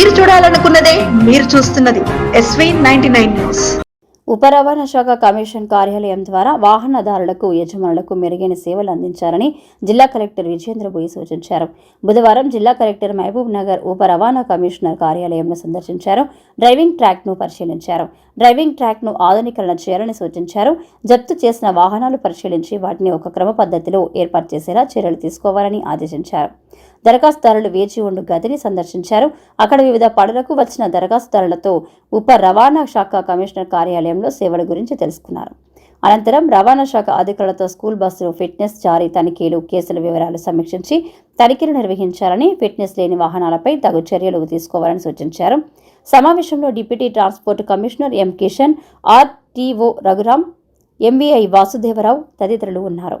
మీరు చూడాలనుకున్నదే మీరు చూస్తున్నది ఎస్వీ నైన్టీ నైన్ న్యూస్ ఉప రవాణా శాఖ కమిషన్ కార్యాలయం ద్వారా వాహనదారులకు యజమానులకు మెరుగైన సేవలు అందించాలని జిల్లా కలెక్టర్ విజేంద్ర బోయి సూచించారు. బుధవారం జిల్లా కలెక్టర్ మహబూబ్ నగర్ ఉప రవాణా కమిషనర్ కార్యాలయంను సందర్శించారు. డ్రైవింగ్ ట్రాక్ను పరిశీలించారు. డ్రైవింగ్ ట్రాక్ను ఆధునీకరణ చేయాలని సూచించారు. జప్తు చేసిన వాహనాలు పరిశీలించి వాటిని ఒక క్రమ పద్ధతిలో ఏర్పాటు చేసేలా చర్యలు తీసుకోవాలని ఆదేశించారు. దరఖాస్తుదారులు వేచి ఉండు గదిని సందర్శించారు. అక్కడ వివిధ పనులకు వచ్చిన దరఖాస్తుదారులతో ఉప రవాణా శాఖ కమిషనర్ కార్యాలయంలో సేవల గురించి తెలుసుకున్నారు. అనంతరం రవాణా శాఖ అధికారులతో స్కూల్ బస్సులు ఫిట్నెస్ జారీ తనిఖీలు కేసుల వివరాలు సమీక్షించి తనిఖీలు నిర్వహించాలని ఫిట్నెస్ లేని వాహనాలపై తగు చర్యలు తీసుకోవాలని సూచించారు. సమావేశంలో deputy transport commissioner M Kishan RTO Raghuram MVI Vasudevarao తదితరులు ఉన్నారు.